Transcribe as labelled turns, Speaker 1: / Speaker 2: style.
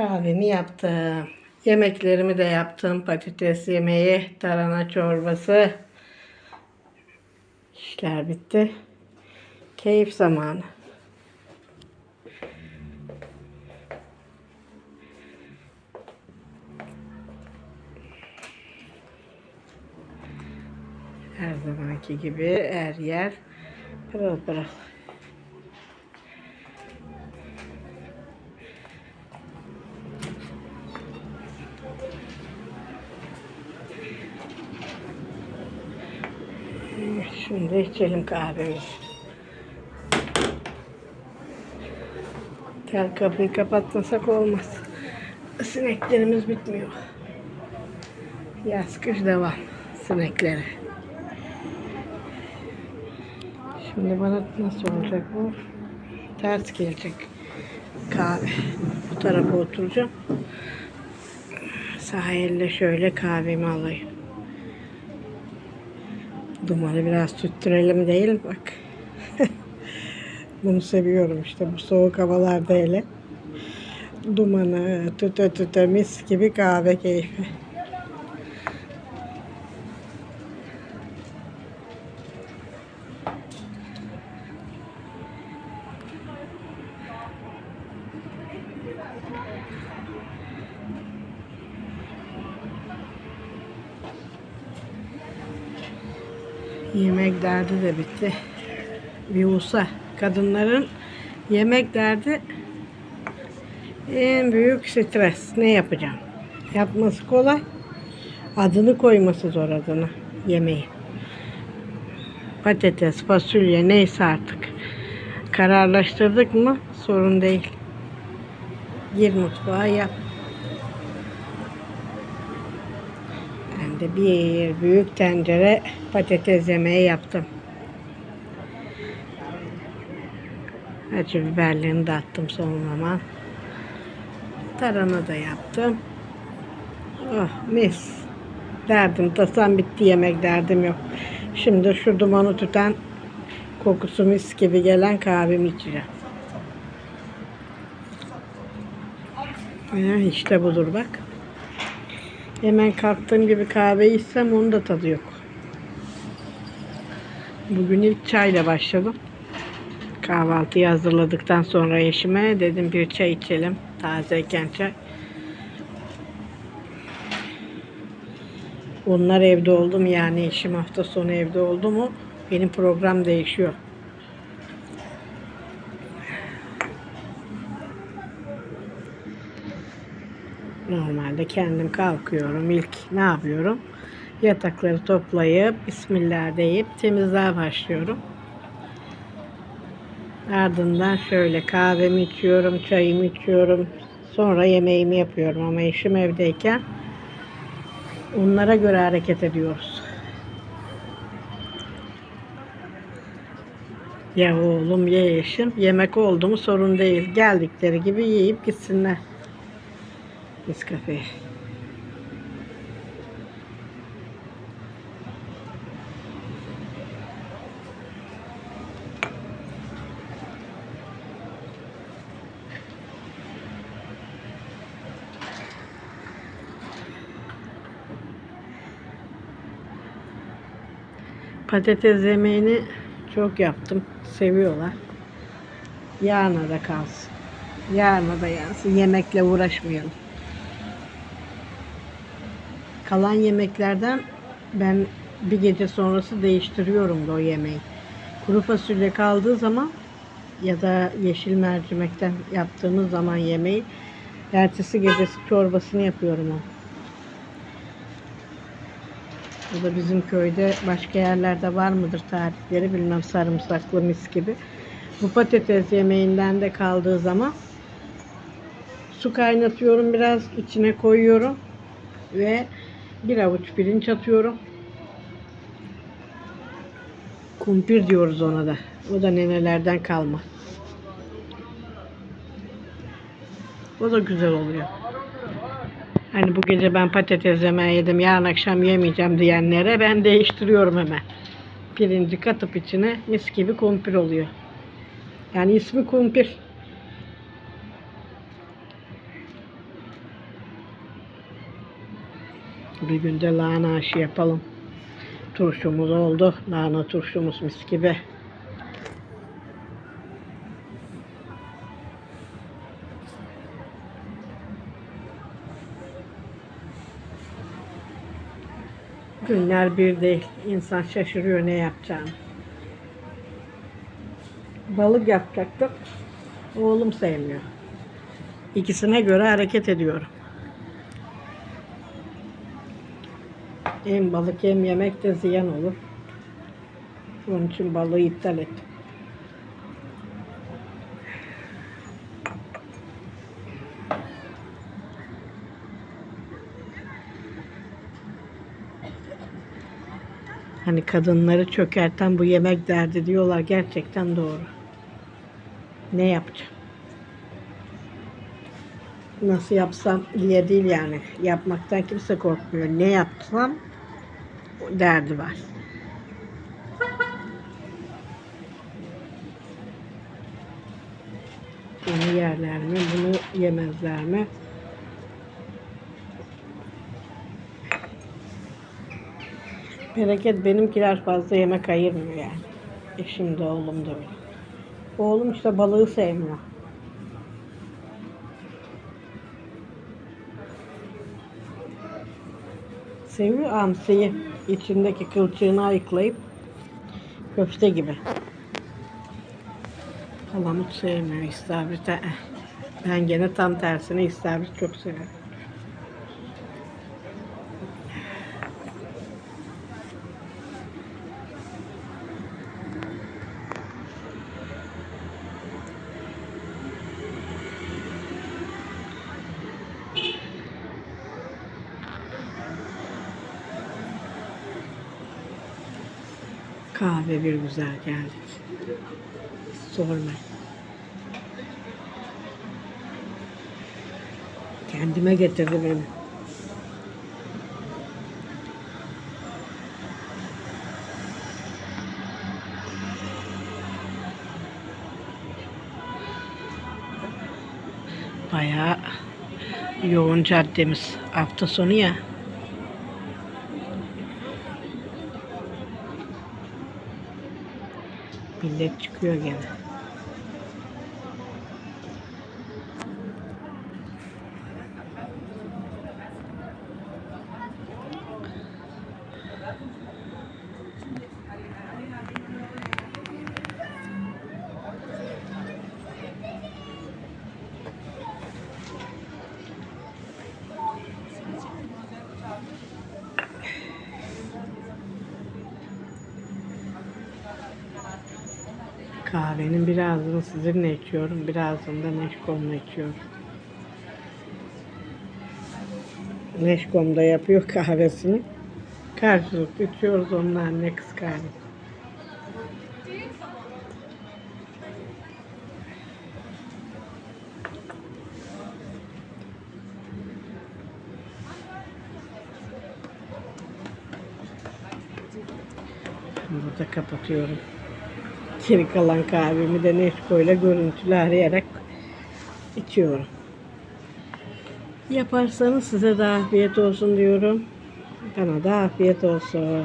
Speaker 1: Kahvemi yaptım. Yemeklerimi de yaptım. Patates yemeği, tarhana çorbası. İşler bitti. Keyif zamanı. Her zamanki gibi her yer pırıl pırıl. Şimdi içelim kahvemizi. Tel kapıyı kapatmasak olmaz. Sineklerimiz bitmiyor. Yaz kış devam sineklere. Şimdi bana nasıl olacak bu? Ters gelecek kahve. Bu tarafa oturacağım. Sağ elle şöyle kahvemi alayım. Dumanı biraz tüttürelim değil? Bak. Bunu seviyorum işte bu soğuk havalarda hele. Dumanı tüte tüte mis gibi kahve keyfi. Yemek derdi de bitti. Olsa kadınların yemek derdi en büyük stres. Ne yapacağım? Yapması kolay. Adını koyması zor adını yemeği. Patates, fasulye neyse artık. Kararlaştırdık mı sorun değil. Gir mutfağa yap. Ben de bir büyük tencere patates yemeği yaptım. Acı biberlerini de attım son zaman. Tarhana da yaptım. Oh mis. Derdim tasam bitti yemek derdim yok. Şimdi şu dumanı tüten kokusu mis gibi gelen kahvemi içeceğim. Ya işte budur bak. Hemen kalktığım gibi kahve içsem onun da tadı yok. Bugün ilk çayla başladım. Kahvaltıyı hazırladıktan sonra eşime dedim bir çay içelim. Tazeyken çay. Onlar evde oldu mu yani eşim hafta sonu evde oldu mu benim program değişiyor. Normalde kendim kalkıyorum. İlk ne yapıyorum? Yatakları toplayıp Bismillah deyip temizliğe başlıyorum. Ardından şöyle kahvemi içiyorum, çayımı içiyorum. Sonra yemeğimi yapıyorum ama eşim evdeyken onlara göre hareket ediyoruz. Ya oğlum ya eşim yemek oldu mu sorun değil. Geldikleri gibi yiyip gitsinler. Nescafe. Patates yemeğini çok yaptım. Seviyorlar. Yarına da kalsın. Yarına da yansın. Yemekle uğraşmayalım. Kalan yemeklerden ben bir gece sonrası değiştiriyorum da o yemeği. Kuru fasulye kaldığı zaman ya da yeşil mercimekten yaptığımız zaman yemeği ertesi gecesi çorbasını yapıyorum o. Bu da bizim köyde başka yerlerde var mıdır tarifleri bilmem sarımsaklı mis gibi. Bu patates yemeğinden de kaldığı zaman su kaynatıyorum biraz içine koyuyorum ve bir avuç pirinç atıyorum. Kumpir diyoruz ona da. O da nenelerden kalma. O da güzel oluyor. Hani bu gece ben patates yemeği yedim, yarın akşam yemeyeceğim diyenlere ben değiştiriyorum hemen. Pirinci katıp içine mis gibi kumpir oluyor. Yani ismi kumpir. Bir günde lahana aşı yapalım. Turşumuz oldu. Lahana turşumuz mis gibi. Günler bir değil. İnsan şaşırıyor ne yapacağını. Balık yapacaktık. Oğlum sevmiyor. İkisine göre hareket ediyorum. Hem balık hem yemek de ziyan olur. Onun için balığı iptal ettim. Hani kadınları çökerten bu yemek derdi diyorlar gerçekten doğru. Ne yapacağım? Nasıl yapsam diye değil yani. Yapmaktan kimse korkmuyor. Ne yapsam derdi var. Bunu yerler mi? Bunu yemezler mi? Bereket benimkiler fazla yemek ayırmıyor yani. Eşim de oğlum da öyle. Oğlum işte balığı sevmiyor. Seviyor hamsiyi. İçindeki kılçığını ayıklayıp köfte gibi. Palamut sevmiyor istavrit. Ben gene tam tersine istavrit çok seviyorum. Kahve bir güzel geldik. Sorma. Kendime getirdi beni. Bayağı yoğun caddemiz. Hafta sonu ya. Millet çıkıyor gene. Kahvenin birazını sizinle içiyorum, birazını da Neşkom'la içiyorum. Neşkom da yapıyor kahvesini. Karşılıklı içiyoruz onunla anne kız kardeş. Burada kapatıyorum. Geri kalan kahvemi de Neşko ile görüntülü arayarak içiyorum. Yaparsanız size de afiyet olsun diyorum. Bana da afiyet olsun.